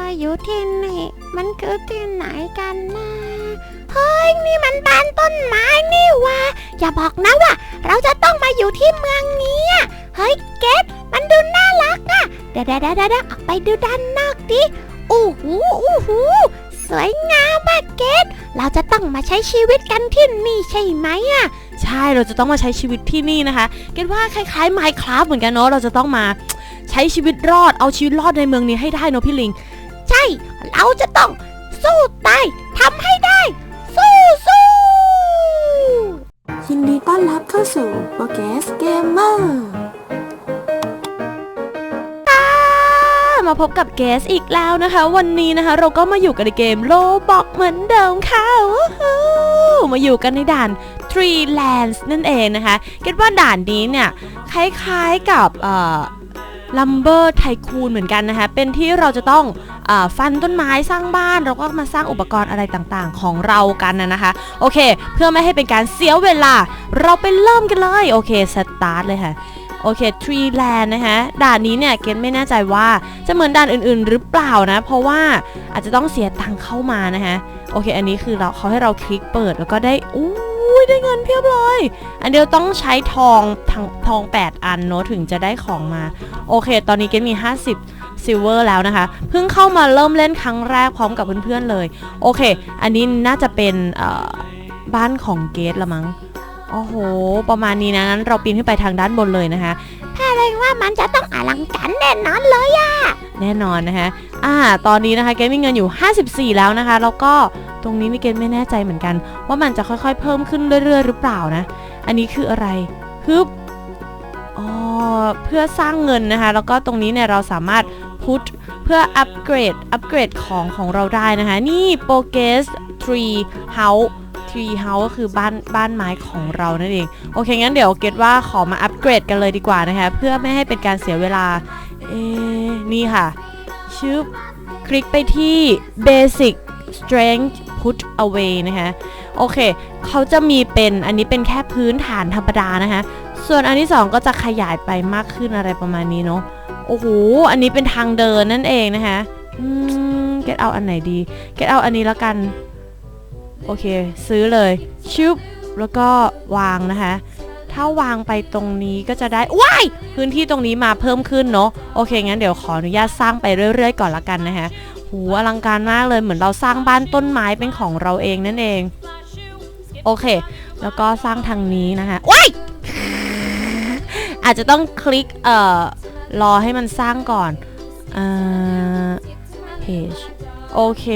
มาอยู่ที่นี่ มันคือที่ไหนกันนะเฮ้ยนี่มันบ้านต้นไม้นี่ว่าอย่าบอกนะว่าเราจะต้องมาอยู่ที่เมืองนี้เฮ้ยเกดมันดูน่ารักอะเดี๋ยวเดี๋ยวเดี๋ยวเดี๋ยวออกไปดูด้านนอกดิโอู้หูอู้หูสวยงามมากเกดเราจะต้องมาใช้ชีวิตกันที่นี่ใช่ไหมอะใช่เราจะต้องมาใช้ชีวิตที่นี่นะคะ เกดว่าคล้ายๆ Minecraft เหมือนกันเนาะเราจะต้องมาใช้ชีวิตรอดเอาชีวิตรอดในเมืองนี้ให้ได้เนาะพี่ลิง เราจะต้องสู้ตายทำให้ได้ สู้สู้ยินดีต้อนรับเข้าสู่โปรแกสเกมเมอร์มาพบกับเกสอีกแล้วนะคะ วันนี้นะคะ เราก็มาอยู่กันในเกมโลบอกเหมือนเดิมค่ะมาอยู่กันในด่าน Tree Lands นั่นเองนะคะเกดว่าด่านนี้เนี่ย คล้ายๆกับ เอ่อ Lumber Tycoon เหมือนกันนะคะ เป็นที่เราจะต้องอฟันต้นไม้สร้างบ้านแล้วก็มาสร้างอุปกรณ์อะไรต่างๆ ของเรากันนะคะ โอเค เพื่อไม่ให้เป็นการเสียเวลา เราไปเริ่มกันเลย โอเค สตาร์ทเลยค่ะโอเค Tree Land นะคะด่านนี้เนี่ยเกณไม่แน่ใจว่าจะเหมือนด่านอื่น ๆ หรือเปล่านะ เพราะว่าอาจจะต้องเสียตังค์เข้ามานะคะโอเค อันนี้คือเราเขาให้เราคลิกเปิดแล้วก็ได้อู้ ยได้เงินเพียบเลย อันเดียวต้องใช้ทองทองทอง 8 อันเนอะถึงจะได้ของมา โอเค ตอนนี้เกณมี 50ซิลเวอร์แล้วนะคะ เพิ่งเข้ามาเริ่มเล่นครั้งแรกพร้อมกับเพื่อนๆเลย โอเค อันนี้น่าจะเป็นบ้านของเกตละมั้ง โอ้โห ประมาณนี้นะงั้นเราปีนขึ้นไปทางด้านบนเลยนะคะถ้าเรงว่ามันจะต้องอลังการแน่นอนเลยอะแน่นอนนะคะอ่า ตอนนี้นะคะเกมมีเงินอยู่ 54 แล้วนะคะ แล้วก็ ตรงนี้นี่เกมไม่แน่ใจเหมือนกัน ว่ามันจะค่อยๆ เพิ่มขึ้นเรื่อยๆ หรือเปล่านะ อันนี้คืออะไรฮึบอ๋อเพื่อสร้างเงินนะคะ แล้วก็ตรงนี้เนี่ยเราสามารถพุทเพื่ออัปเกรด อัปเกรดของของเราได้นะคะ นี่โปเกสทรีเฮาส์ทรีเฮาส์ก็คือบ้านบ้านไม้ของเรานั่นเอง โอเค งั้นเดี๋ยวเกตว่าขอมาอัปเกรดกันเลยดีกว่านะคะ เพื่อไม่ให้เป็นการเสียเวลา เอ๊นี่ค่ะชึบคลิกไปที่ basic strength put away นะคะโอเค เขาจะมีเป็นอันนี้เป็นแค่พื้นฐานธรรมดานะคะส่วนอันที่สองก็จะขยายไปมากขึ้นอะไรประมาณนี้เนาะโอ้โหอันนี้เป็นทางเดินนั่นเองนะคะอืมเกตเอาอันไหนดีเกตเอาอันนี้แล้วกัน โอเค ซื้อเลยชึบแล้วก็วางนะคะถ้าวางไปตรงนี้ก็จะได้ว้ายพื้นที่ตรงนี้มาเพิ่มขึ้นเนาะโอเคงั้นเดี๋ยวขออนุญาตสร้างไปเรื่อยๆก่อนละกันนะคะ หูอลังการมากเลยเหมือนเราสร้างบ้านต้นไม้เป็นของเราเองนั่นเอง โอเค แล้วก็สร้างทางนี้นะคะว้ายอาจจะต้องคลิกเอ่อรอให้มันสร้างก่อนเอ่อ page โอเค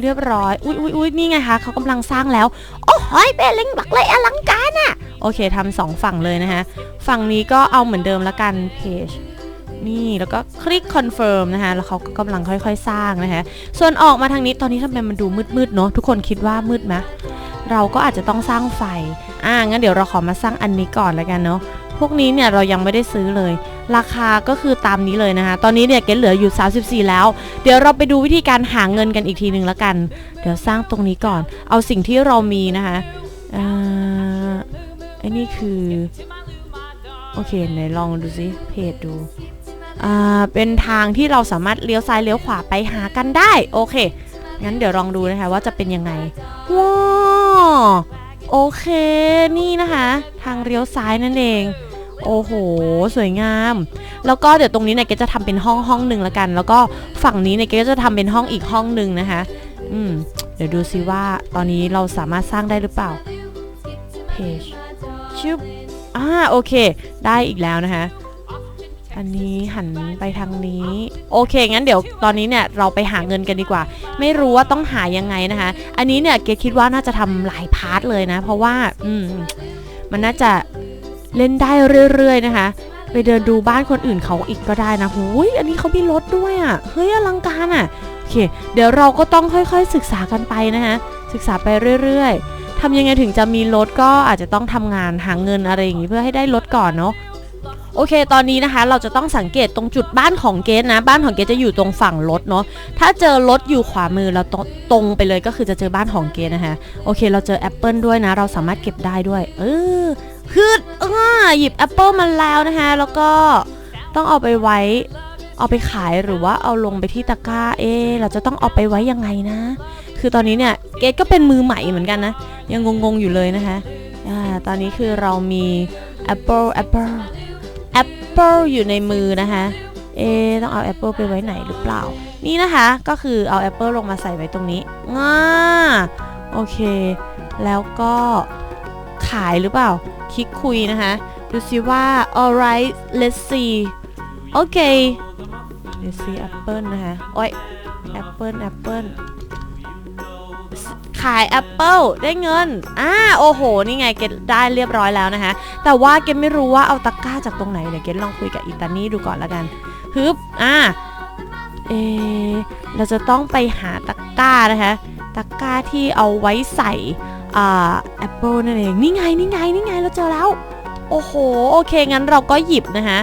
เรียบร้อย อุ๊ยอุ๊ยอุ๊ยนี่ไงคะเขากำลังสร้างแล้ว โอ้ยเบลลิงบักเลยอลังการโอเคทำสองฝั่งเลยนะคะฝั่งนี้ก็เอาเหมือนเดิมละกัน page นี่แล้วก็คลิก confirm นะคะแล้วเขาก็กำลังค่อยๆ สร้างนะคะส่วนออกมาทางนี้ตอนนี้ทำไมมันดูมืดๆเนอะทุกคนคิดว่ามืดไหมเราก็อาจจะต้องสร้างไฟอ่างั้นเดี๋ยวเราขอมาสร้างอันนี้ก่อนละกันเนาะพวกนี้เนี่ยเรายังไม่ได้ซื้อเลย ราคาก็คือตามนี้เลยนะคะ ตอนนี้เนี่ยเกณเหลืออยู่ 34 แล้ว เดี๋ยวเราไปดูวิธีการหาเงินกันอีกทีหนึ่งละกัน เดี๋ยวสร้างตรงนี้ก่อน เอาสิ่งที่เรามีนะคะอ่าไอ้นี่คือ โอเคไหนลองดูสิเพจดู เป็นทางที่เราสามารถเลี้ยวซ้ายเลี้ยวขวาไปหากันได้โอเค งั้นเดี๋ยวลองดูนะคะว่าจะเป็นยังไงว้าโอเคนี่นะคะ ทางเลี้ยวซ้ายนั่นเอง โอ้โห สวยงาม แล้วก็เดี๋ยวตรงนี้เนี่ยเกจะทำเป็นห้องห้องหนึ่งละกัน แล้วก็ฝั่งนี้เนี่ยเกก็จะทำเป็นห้องอีกห้องหนึ่งนะคะ อืมเดี๋ยวดูซิว่าตอนนี้เราสามารถสร้างได้หรือเปล่า page ชึบอ่าโอเค ได้อีกแล้วนะคะ อันนี้หันไปทางนี้ โอเค งั้นเดี๋ยวตอนนี้เนี่ยเราไปหาเงินกันดีกว่า ไม่รู้ว่าต้องหายังไงนะคะ อันนี้เนี่ยเกดคิดว่าน่าจะทำหลายพาร์ทเลยนะ เพราะว่าอืมมันน่าจะเล่นได้เรื่อยๆนะคะ ไปเดินดูบ้านคนอื่นเขาอีกก็ได้นะหูยอันนี้เขามีรถด้วยอะ่ะเฮ้ยอลังการอะ่ะโอเค เดี๋ยวเราก็ต้องค่อยๆศึกษากันไปนะคะศึกษาไปเรื่อยๆทำยังไงถึงจะมีรถก็อาจจะต้องทำงานหาเงินอะไรอย่างงี้เพื่อให้ได้รถก่อนเนาะ โอเค ตอนนี้นะคะ เราจะต้องสังเกตตรงจุดบ้านของเกสนะ บ้านของเกสจะอยู่ตรงฝั่งรถเนาะ ถ้าเจอรถอยู่ขวามือเราตรงตรงไปเลยก็คือจะเจอบ้านของเกสนะคะ โอเค เราเจอแอปเปิลด้วยนะ เราสามารถเก็บได้ด้วย เออคือเอ่าหยิบแอปเปิลมาแล้วนะคะ แล้วก็ต้องเอาไปไว้ เอาไปขายหรือว่าเอาลงไปที่ตะกร้า เอ เราจะต้องเอาไปไว้ยังไงนะ คือตอนนี้เนี่ยเกดก็เป็นมือใหม่เหมือนกันนะ ยังงงๆอยู่เลยนะคะ อ่า ตอนนี้คือเรามี Apple Apple Apple อ แอปเปิลอยู่ในมือนะคะ เอะต้องเอา Apple ไปไว้ไหนหรือเปล่า นี่นะคะก็คือเอา Apple ลงมาใส่ไว้ตรงนี้ง่าโอเค แล้วก็ขายหรือเปล่า คลิกคุยนะคะ ดูซิว่า alright let's see โอเค let's see Apple นะคะ โอ้ย Apple Apple ขาย Apple ได้เงินอ่าโอ้โห นี่ไงเกดได้เรียบร้อยแล้วนะคะ แต่ว่าเกดไม่รู้ว่าเอาตะกร้าจากตรงไหนเดี๋ยวเกดลองคุยกับอีตานี่ดูก่อนละกันฮึบอ่าเอเราจะต้องไปหาตะกร้านะคะตะกร้าที่เอาไว้ใส่อ่า Apple นั่นเองนี่ไงนี่ไงนี่ไงเราเจอแล้ว โอ้โหโอเคงั้นเราก็หยิบนะคะ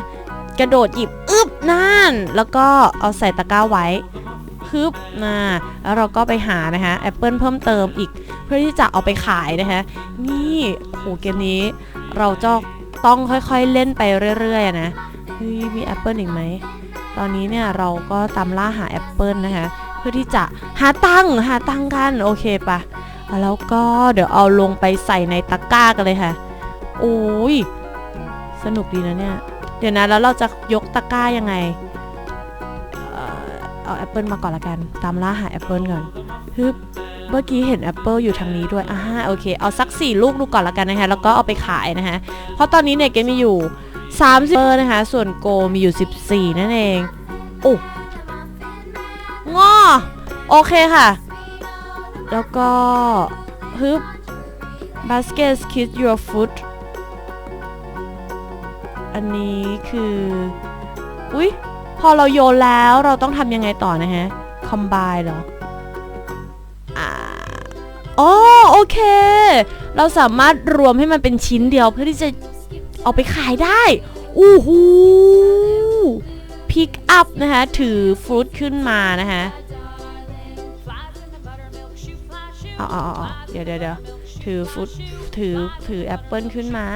กระโดดหยิบอึบนั่น แล้วก็เอาใส่ตะกร้าไว้ ฮึบน่าแล้วเราก็ไปหานะคะแอปเปิลเพิ่มเติมอีกเพื่อที่จะเอาไปขายนะคะนี่โหเกมนี้ เราจะต้องค่อยๆเล่นไปเรื่อยๆนะเฮ้ยมีแอปเปิลอีกไหมตอนนี้เนี่ยเราก็ตามล่าหาแอปเปิลนะคะเพื่อที่จะหาตังหาตังกันโอเคปะแล้วก็เดี๋ยวเอาลงไปใส่ในตะกร้ากันเลยค่ะโอ้ยสนุกดีนะเนี่ย เดี๋ยวนะแล้วเราจะยกตะกร้ายังไง เอาแอปเปิลมาก่อนละกัน ตามล่าหาแอปเปิลก่อนฮึบเมื่อกี้เห็นแอปเปิลอยู่ทางนี้ด้วยอ่าโอเค เอาสัก 4 ลูกดูก่อนละกันนะคะ แล้วก็เอาไปขายนะคะ เพราะตอนนี้เนี่ยเกมมีอยู่30เปอร์นะคะ ส่วนโกมีอยู่ 14 นั่นเอง โอ้งอโอเคค่ะ แล้วก็ฮึบ basket kiss your foot อันนี้คือ อุ๊ย พอเราโยนแล้วเราต้องทำยังไงต่อนะฮะ combine เหรออ๋อโอเค เราสามารถรวมให้มันเป็นชิ้นเดียวเพื่อที่จะเอาไปขายได้อู้หูพิกอัพนะคะถือฟรุตขึ้นมานะคะเอาเอาเอาเอาเดี๋ยวเดี๋ยวเดี๋ยวถือฟรุตถือถือแอปเปิลขึ้นมา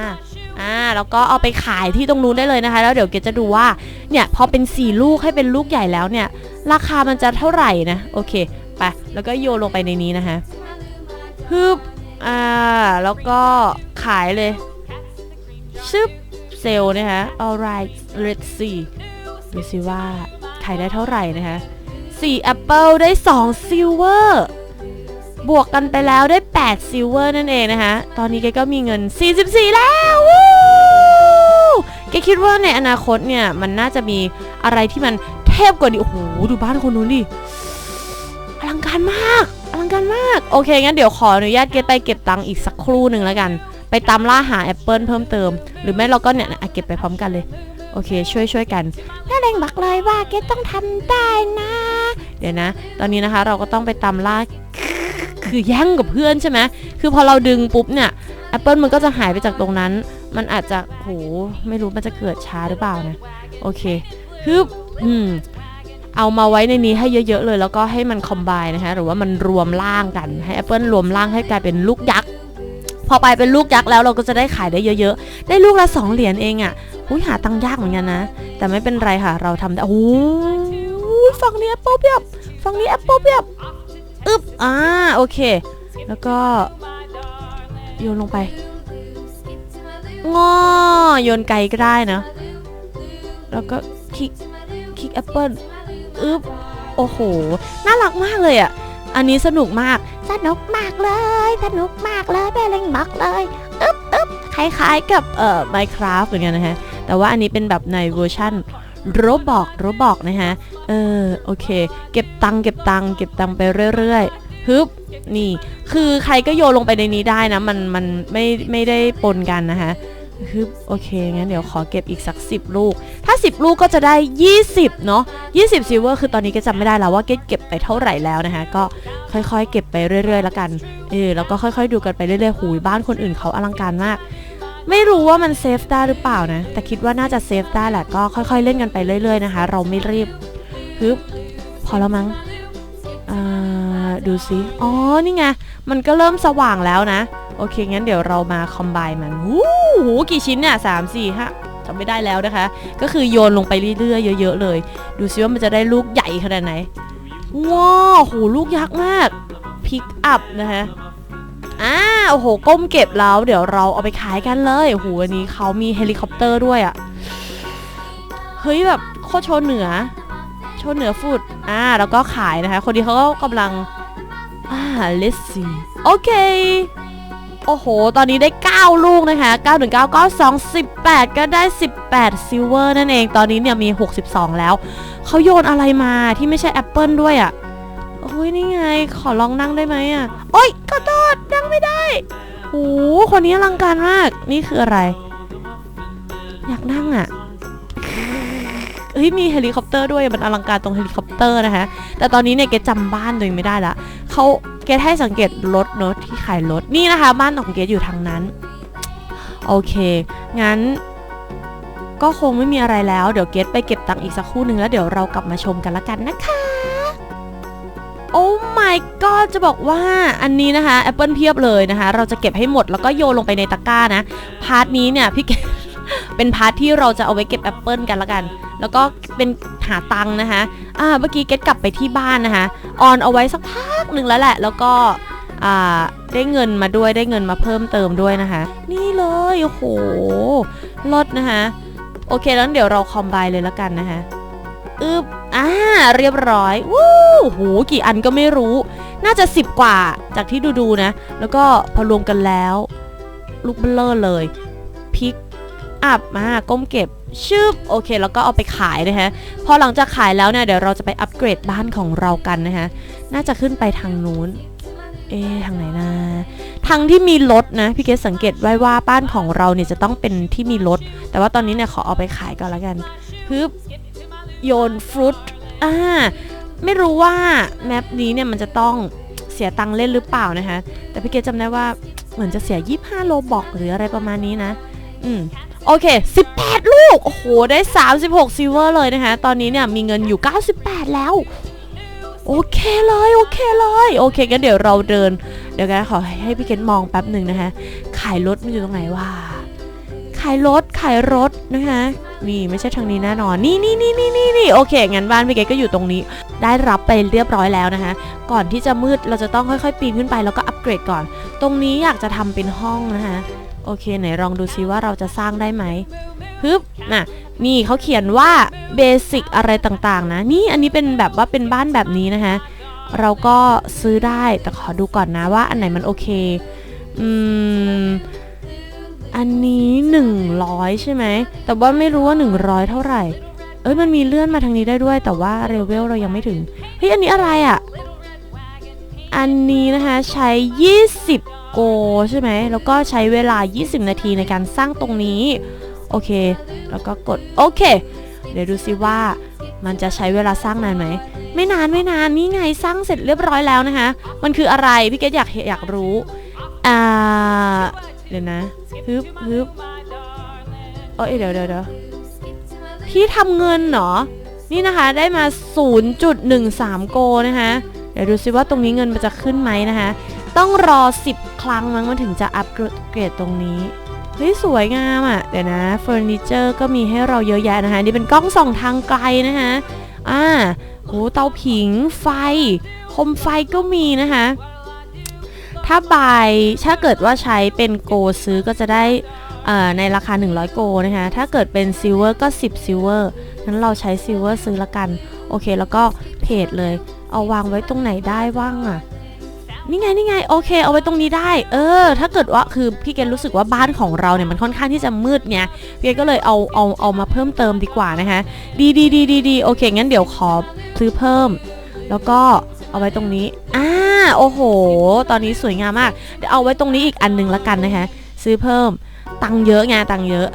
อ่าแล้วก็เอาไปขายที่ตรงนู้นได้เลยนะคะ แล้วเดี๋ยวเกดจะดูว่าเนี่ยพอเป็น 4 ลูกให้เป็นลูกใหญ่แล้วเนี่ย ราคามันจะเท่าไหร่นะโอเคไปแล้วก็โยนลงไปในนี้นะคะฮึบอ่าแล้วก็ขายเลยชึบเซลนะคะ alright let's see ดูสิว่าขายได้เท่าไหร่นะคะ4 Apple ได้2 Silver บวกกันไปแล้วได้8 Silver นั่นเองนะคะ ตอนนี้แกก็มีเงิน 44 แล้ว กคิดว่าในอนาคตเนี่ยมันน่าจะมีอะไรที่มันเทพกว่านี้โอ้โหดูบ้านคนนู้นดิอลังการมากอลังการมาก โอเคงั้นเดี๋ยวขออนุญาตเกตไปเก็บตังค์อีกสักครู่หนึ่งแล้วกัน ไปตามล่าหาแอปเปิลเพิ่มเติม หรือไม่เราก็เนี่ยอะเก็บไปพร้อมกันเลย โอเค ช่วยช่วยกันแม่เล็งบอกเลยว่าเกดต้องทำได้นะ เดี๋ยวนะ ตอนนี้นะคะเราก็ต้องไปตามล่าคือแย่งกับเพื่อนใช่ไหมคือพอเราดึงปุ๊บเนี่ยแอปเปิลมันก็จะหายไปจากตรงนั้น มันอาจจะโหไม่รู้มันจะเกิดช้าหรือเปล่านะ โอเคฮึบอืมเอามาไว้ในนี้ให้เยอะ ๆ เลย แล้วก็ให้มันคอมไบนะคะหรือว่ามันรวมร่างกันให้แอปเปิลรวมร่างให้กลายเป็นลูกยักษ์พอไปเป็นลูกยักษ์แล้วเราก็จะได้ขายได้เยอะๆ ได้ลูกละสองเหรียญเองอะ่ะอุ้ยหาตังยากเหมือนกันนะ แต่ไม่เป็นไรค่ะ เราทำได้โอ้ยฝั่งนี้แอปเปิลเพียบฝั่งนี้แอปเปิลเพียบอึบอ่าโอเค แล้วก็โยนลงไป งอโยนไกลก็ได้นะ แล้วก็คลิกคลิกแอปเปิลอึ๊บโอ้โห น่ารักมากเลยอะ อันนี้สนุกมาก สนุกมากเลย สนุกมากเลยแม่เล็งบอกเลยคล้ายๆกับเอ่อ Minecraft เหมือนกันนะฮะ แต่ว่าอันนี้เป็นแบบในเวอร์ชันโรบอกโรบอกนะฮะ เออ โอเค เก็บตังค์เก็บตังค์เก็บตังค์ไปเรื่อยๆฮึบนี่ คือใครก็โยนลงไปในนี้ได้นะ มัน มันไม่ ไม่ได้ปนกันนะคะ ฮึบโอเค งั้นเดี๋ยวขอเก็บอีกสัก 10 ลูก ถ้า 10 ลูกก็จะได้ 20 เนาะ20ซิลเวอร์คือตอนนี้ก็จำไม่ได้แล้วว่าเก็บเก็บไปเท่าไหร่แล้วนะคะ ก็ค่อยๆ เก็บไปเรื่อยๆ แล้วกัน เออ แล้วก็ค่อยๆ ดูกันไปเรื่อยๆ หูยบ้านคนอื่นเขาอลังการมาก ไม่รู้ว่ามันเซฟได้หรือเปล่านะ แต่คิดว่าน่าจะเซฟได้แหละ ก็ค่อยๆ เล่นกันไปเรื่อยๆ นะคะ เราไม่รีบฮึบพอแล้วมั้งอ่า ดูสิอ๋อ นี่ไง มันก็เริ่มสว่างแล้วนะ โอเค งั้นเดี๋ยวเรามาคอมไบมันวู้หูกี่ชิ้นเนี่ยสามสี่ห้าจำไม่ได้แล้วนะคะ ก็คือโยนลงไปเรื่อยๆเยอะๆเลย ดูซิว่ามันจะได้ลูกใหญ่ขนาดไหน ว้าวโหลูกยักษ์มากพิกอัพนะคะอ่าโอ้โหก้มเก็บแล้ว เดี๋ยวเราเอาไปขายกันเลยโอ้โหวันนี้เขามีเฮลิคอปเตอร์ด้วยอะ่ะเฮ้ยแบบโคตรโชว์เหนือ โชว์เหนือฟุดอ่าแล้วก็ขายนะคะ คนนี้เขาก็กำลัง อ่า let's see โอเค โอ้โห ตอนนี้ได้ 9 ลูกนะคะ 9 1 9ก็2 18 ก็ได้ 18ซิลเวอร์นั่นเอง ตอนนี้เนี่ยมี 62 แล้ว เขาโยนอะไรมาที่ไม่ใช่แอปเปิลด้วยอะ่ะโอ้ยนี่ไง ขอลองนั่งได้ไหมอะ่ะ โอ๊ยขอโทษนั่งไม่ได้โอ้โหคนนี้อลังการมาก นี่คืออะไร อยากนั่งอะ่ะ เฮ้ยมีเฮลิคอปเตอร์ด้วยมันอลังการตรงเฮลิคอปเตอร์นะคะแต่ตอนนี้เนี่ยเกดจำบ้านตัวเองไม่ได้ละเขาเกดให้สังเกตรถเนอะที่ขายรถนี่นะคะ บ้านของเกดอยู่ทางนั้น โอเค งั้น ก็คงไม่มีอะไรแล้วเดี๋ยวเกดไปเก็บตังค์อีกสักครู่หนึ่งแล้วเดี๋ยวเรากลับมาชมกันละกันนะคะโอ้ my god จะบอกว่าอันนี้นะคะแอปเปิลเพียบเลยนะคะ เราจะเก็บให้หมดแล้วก็โยนลงไปในตะกร้านะ พาร์ทนี้เนี่ยพี่เก เป็นพาร์ทที่เราจะเอาไว้เก็บแอปเปิลกันละกัน แล้วก็เป็นหาตังค์นะคะอ่าเมื่อกี้เก็ตกลับไปที่บ้านนะคะ ออนเอาไว้สักพักหนึ่งแล้วแหละ แล้วก็อ่าได้เงินมาด้วยได้เงินมาเพิ่มเติมด้วยนะคะ นี่เลยโอ้โหลดนะคะ โอเคแล้วเดี๋ยวเราคอมไบเลยละกันนะคะอึบอ่าเรียบร้อยวู้โหกี่อันก็ไม่รู้ น่าจะ10กว่าจากที่ดูๆนะ แล้วก็พอรวมกันแล้ว ลูกเบลเลอร์เลยพริก อับมาก้มเก็บชึบโอเค แล้วก็เอาไปขายนะคะพอหลังจากขายแล้วเนี่ยเดี๋ยวเราจะไปอัปเกรดบ้านของเรากันนะคะน่าจะขึ้นไปทางนู้นเอ๊ทางไหนนะทางที่มีรถนะพี่เกศสังเกตไว้ว่าบ้านของเราเนี่ยจะต้องเป็นที่มีรถแต่ว่าตอนนี้เนี่ยขอเอาไปขายก่อนละกันฮึบโยนฟรุตอ่าไม่รู้ว่าแมปนี้เนี่ยมันจะต้องเสียตังค์เล่นหรือเปล่านะคะแต่พี่เกศจำได้ว่าเหมือนจะเสีย 25 โลบอกหรืออะไรประมาณนี้นะ อืม โอเค 18 ลูก โอ้โห ได้ 36ซิลเวอร์เลยนะคะ ตอนนี้เนี่ยมีเงินอยู่ 98 แล้ว โอเคเลย โอเคเลย โอเคงั้นเดี๋ยวเราเดิน เดี๋ยวกันขอให้พี่เกณมองแป๊บหนึ่งนะคะ ขายรถมันอยู่ตรงไหนวะ ขายรถ ขายรถนะคะนี่ไม่ใช่ทางนี้แน่นอน นี่นี่นี่นี่นี่นี่โอเค งั้นบ้านพี่เกดก็อยู่ตรงนี้ ได้รับไปเรียบร้อยแล้วนะคะ ก่อนที่จะมืดเราจะต้องค่อยๆ ปีนขึ้นไปแล้วก็อัปเกรดก่อน ตรงนี้อยากจะทำเป็นห้องนะคะ โอเคไหนลองดูซิว่าเราจะสร้างได้ไหมฮึบน่ะนี่เขาเขียนว่าเบสิกอะไรต่างๆนะ นี่อันนี้เป็นแบบว่าเป็นบ้านแบบนี้นะคะเราก็ซื้อได้แต่ขอดูก่อนนะว่าอันไหนมันโอเค อืม อันนี้ 100 ใช่ไหม แต่ว่าไม่รู้ว่า 100 เท่าไหร่ เอ้ยมันมีเลื่อนมาทางนี้ได้ด้วย แต่ว่าเรเวลเรายังไม่ถึง เฮ้ย อันนี้อะไรอะ่ะ อันนี้นะคะ ใช้ 20 โกใช่ไหม แล้วก็ใช้เวลา 20 นาทีในการสร้างตรงนี้ โอเค แล้วก็กด โอเค เดี๋ยวดูซิว่ามันจะใช้เวลาสร้างนานไหม ไม่นานไม่นาน นี่ไงสร้างเสร็จเรียบร้อยแล้วนะคะ มันคืออะไร พี่เกดอยากอยากรู้ อ่า เดี๋ยวนะฮึบฮึบเอ้ยเดี๋ยวเดี๋ยวเดี๋ยวที่ทำเงินเหรอ นี่นะคะได้มา 0.13 โกนะคะ เดี๋ยวดูซิว่าตรงนี้เงินมันจะขึ้นไหมนะคะ ต้องรอ 10 ครั้งมั้งมันถึงจะอัปเกรดตรงนี้เฮ้ยสวยงามอะ่ะเดี๋ยวนะเฟอร์นิเจอร์ก็มีให้เราเยอะแยะนะคะนี่เป็นกล้องส่องทางไกลนะคะอ่าโหเตาผิงไฟคมไฟก็มีนะคะถ้าบายถ้าเกิดว่าใช้เป็นโกซื้อก็จะได้อ่อในราคา 100 โกนะคะ ถ้าเกิดเป็นซิลเวอร์ก็ 10ซิลเวอร์งั้นเราใช้ซิลเวอร์ซื้อละกัน โอเค แล้วก็เพจเลย เอาวางไว้ตรงไหนได้ว่างอะ นี่ไงนี่ไงโอเค เอาไว้ตรงนี้ได้ เออ ถ้าเกิดว่าคือพี่เกณรู้สึกว่าบ้านของเราเนี่ยมันค่อนข้างที่จะมืดไงพี่เกณก็เลยเอาเอาเอามาเพิ่มเติมดีกว่านะคะดีดีดีดีดีโอเคงั้นเดี๋ยวขอซื้อเพิ่ม แล้วก็เอาไว้ตรงนี้อ่าโอ้โห ตอนนี้สวยงามมากเดี๋ยวเอาไว้ตรงนี้อีกอันหนึงละกันนะคะซื้อเพิ่มตังเยอะไงตังเยอะ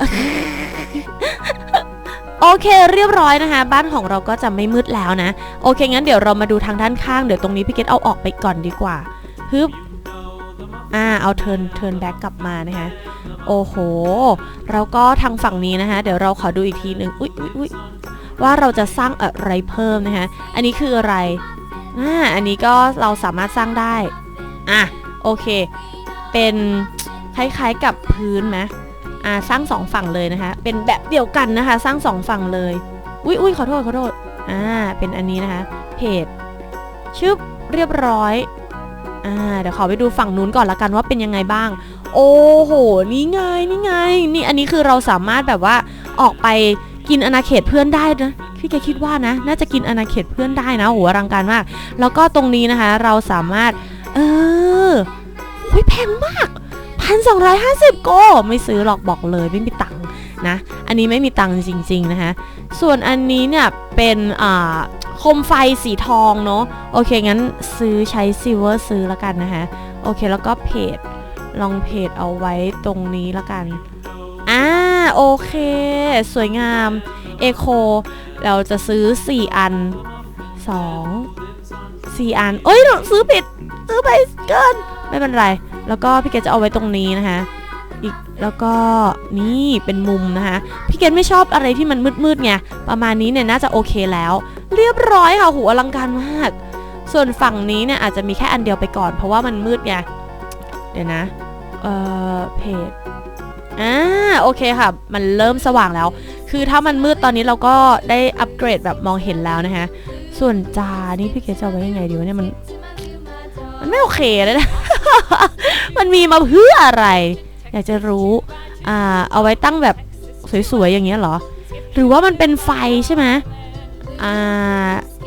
โอเคเรียบร้อยนะคะ บ้านของเราก็จะไม่มืดแล้วนะ โอเคงั้นเดี๋ยวเรามาดูทางด้านข้างเดี๋ยวตรงนี้พี่เกดเอาออกไปก่อนดีกว่า ฮึบอ่าเอาเทิร์นเทิร์นแบ็กกลับมานะคะโอ้โห แล้วก็ทางฝั่งนี้นะคะ เดี๋ยวเราขอดูอีกทีหนึ่งอุ๊ยอุ๊ยอุ๊ยว่าเราจะสร้างอะไรเพิ่มนะคะ อันนี้คืออะไรอ่าอันนี้ก็เราสามารถสร้างได้ อะ โอเค เป็นคล้ายๆกับพื้นไหมอ่าสร้างสองฝั่งเลยนะคะ เป็นแบบเดียวกันนะคะ สร้างสองฝั่งเลย อุ้ยอุ้ยขอโทษขอโทษ อ่า เป็นอันนี้นะคะ เพจชึบเรียบร้อย อ่าเดี๋ยวขอไปดูฝั่งนู้นก่อนละกันว่าเป็นยังไงบ้าง โอ้โห นี่ไง นี่ไง นี่อันนี้คือเราสามารถแบบว่าออกไปกินอาณาเขตเพื่อนได้นะพี่แกคิดว่านะ น่าจะกินอาณาเขตเพื่อนได้นะโหอลังการมาก แล้วก็ตรงนี้นะคะ เราสามารถ เออโอ้ยแพงมากพันสองร้อยห้าสิบโก ไม่ซื้อหรอกบอกเลยไม่มีตังค์นะ อันนี้ไม่มีตังค์จริง ๆ นะคะ ส่วนอันนี้เนี่ยเป็นอ่า คมไฟสีทองเนาะโอเค งั้นซื้อใช้ซิลเวอร์ซื้อแล้วกันนะคะโอเคแล้วก็เพจลองเพจเอาไว้ตรงนี้แล้วกันอ่าโอเค สวยงามเอโคเราจะซื้อ 4 อัน 2 4 อันเอ้ยเราซื้อผิดซื้อไปเกิน ไม่เป็นไร แล้วก็พี่เกดจะเอาไว้ตรงนี้นะคะ แล้วก็นี่เป็นมุมนะคะ พี่เกดไม่ชอบอะไรที่มันมืดๆไงประมาณนี้เนี่ยน่าจะโอเคแล้ว เรียบร้อยค่ะโหอลังการมาก ส่วนฝั่งนี้เนี่ยอาจจะมีแค่อันเดียวไปก่อน เพราะว่ามันมืดไงเดี๋ยวนะเอ่อเพจอ่าโอเคค่ะ มันเริ่มสว่างแล้ว คือถ้ามันมืดตอนนี้เราก็ได้อัปเกรดแบบมองเห็นแล้วนะคะส่วนจานี่พี่เกดจะเอาไว้ยังไงดีวะเนี่ยมัน มันไม่โอเคเลยนะ มันมีมาเพื่ออะไร อยากจะรู้อ่าเอาไว้ตั้งแบบสวยๆอย่างเงี้ยเหรอ หรือว่ามันเป็นไฟใช่ไหมอ่า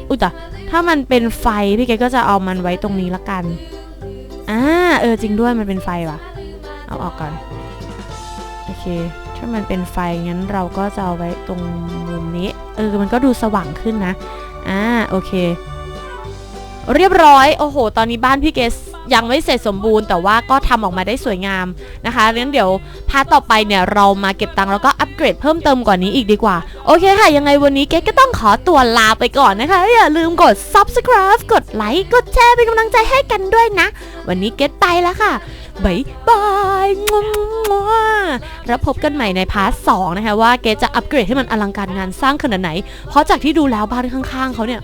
อุ้ยแต่ถ้ามันเป็นไฟพี่เกก็จะเอามันไว้ตรงนี้ละกันอ่าเออจริงด้วยมันเป็นไฟว่ะ เอาออกก่อนโอเคถ้ามันเป็นไฟงั้นเราก็จะเอาไว้ตรงมุมนี้ เออมันก็ดูสว่างขึ้นนะอ่าโอเค เรียบร้อยโอ้โห ตอนนี้บ้านพี่เกส ยังไม่เสร็จสมบูรณ์ แต่ว่าก็ทำออกมาได้สวยงามนะคะงั้นเดี๋ยวพาร์ทต่อไปเนี่ยเรามาเก็บตังค์แล้วก็อัปเกรดเพิ่มเติมกว่านี้อีกดีกว่า โอเคค่ะ ยังไงวันนี้เกสก็ต้องขอตัวลาไปก่อนนะคะ อย่าลืมกด subscribe กดไลค์กดแชร์เป็นกำลังใจให้กันด้วยนะ วันนี้เกสไปแล้วค่ะบ๊ายบายมั่วแล้วพบกันใหม่ในพาร์ทสองนะคะว่าเกสจะอัปเกรดให้มันอลังการงานสร้างขนาดไหน เพราะจากที่ดูแล้วบ้านข้างๆเขาเนี่ย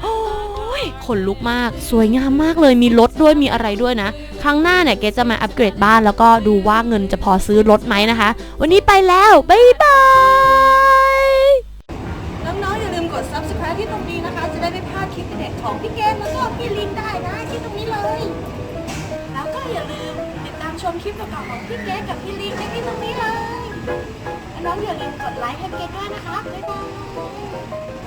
ยขนลุกมาก สวยงามมากเลยมีรถด้วยมีอะไรด้วยนะ ครั้งหน้าเนี่ยเกจะมาอัปเกรดบ้านแล้วก็ดูว่าเงินจะพอซื้อรถไหมนะคะ วันนี้ไปแล้ว บ๊ายบาย น้องๆอย่าลืมกด subscribe ที่ตรงนี้นะคะ จะได้ไม่พลาดคลิปเด็ดของพี่เกมแล้วก็พี่ลินได้นะที่ตรงนี้เลย แล้วก็อย่าลืมติดตามชมคลิปเก่าๆของพี่เกดกับพี่ลิงได้ที่ตรงนี้เลย น้องๆอย่าลืมกดไลค์ให้เกดด้วยนะคะบ๊ายบาย